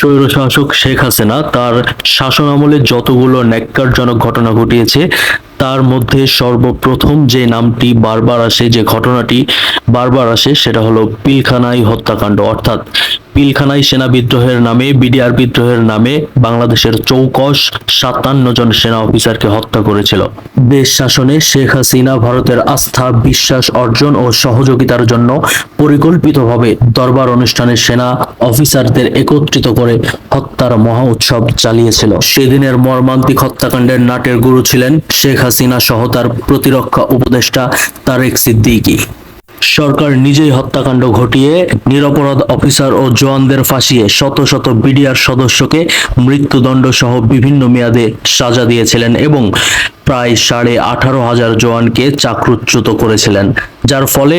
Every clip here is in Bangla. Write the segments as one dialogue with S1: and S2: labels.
S1: স্বৈরশাসক শেখ হাসিনা তার শাসন আমলে যতগুলো ন্যাক্কারজনক ঘটনা ঘটিয়েছে, তার মধ্যে সর্বপ্রথম যে নামটি বারবার আসে, যে ঘটনাটি বারবার আসে, সেটা হলো পিলখানাই হত্যাকাণ্ড। অর্থাৎ পিলখানাই সেনা বিদ্রোহের নামে, বিডিআর বিদ্রোহের নামে বাংলাদেশের চৌকশ সাতান্ন জন সেনা অফিসারকে হত্যা করেছিল। দেশ শাসনে শেখ হাসিনা ভারতের আস্থা, বিশ্বাস অর্জন ও সহযোগিতার জন্য পরিকল্পিতভাবে দরবার অনুষ্ঠানে সেনা অফিসারদের একত্রিত করে হত্যার মহা উৎসব চালিয়েছিল। সেদিনের মর্মান্তিক হত্যাকাণ্ডের নাটের গুরু ছিলেন শেখ হাসিনা সহ তার প্রতিরক্ষা উপদেষ্টা তারেক সিদ্দিকী। সরকার নিজেই হত্যাকাণ্ড ঘটিয়ে নিরপরাধ অফিসার ও জওয়ানদের ফাঁসিয়ে শত শত বিডিআর সদস্যকে মৃত্যুদণ্ড সহ বিভিন্ন মেয়াদে সাজা দিয়েছিলেন এবং প্রায় সাড়ে আঠারো হাজার জওয়ানকে চাকরুচ্যুত করেছিলেন। যার ফলে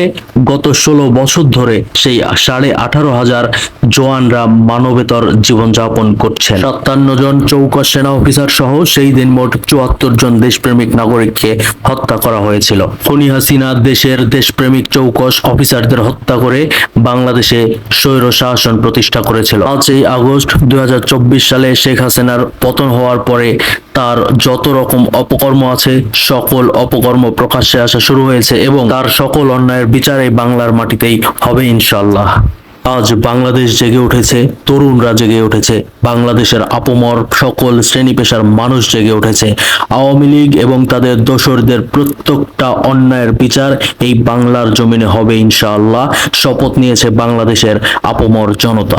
S1: গত ষোলো বছর ধরে সেই সাড়ে আঠারো হাজার জওয়ানরা মানবেতর জীবনযাপন করছেন। সাতান্ন জন চৌকস সেনা অফিসার সহ সেই দিন মোট চুয়াত্তর জন দেশপ্রেমিক নাগরিককে হত্যা করা হয়েছিল। খনি হাসিনা দেশের দেশপ্রেমিক চৌকস অফিসারদের হত্যা করে বাংলাদেশে স্বৈর শাসন প্রতিষ্ঠা করেছিল। পাঁচই আগস্ট দুই হাজার চব্বিশ সালে শেখ হাসিনার পতন হওয়ার পরে তার যত রকম অপকর্ম আছে, সকল অপকর্ম প্রকাশ্যে আসা শুরু হয়েছে এবং তার সকল অন্যায়ের বিচারে বাংলার মাটিতেই হবে ইনশাল্লাহ আজ বাংলাদেশ জেগে উঠেছে, তরুণরা জেগে উঠেছে, বাংলাদেশের আপমর সকল শ্রেণি পেশার মানুষ জেগে উঠেছে। আওয়ামী লীগ এবং তাদের দোসরদের প্রত্যেকটা অন্যায়ের বিচার এই বাংলার জমিনে হবে ইনশাআল্লাহ, শপথ নিয়েছে বাংলাদেশের আপমর জনতা।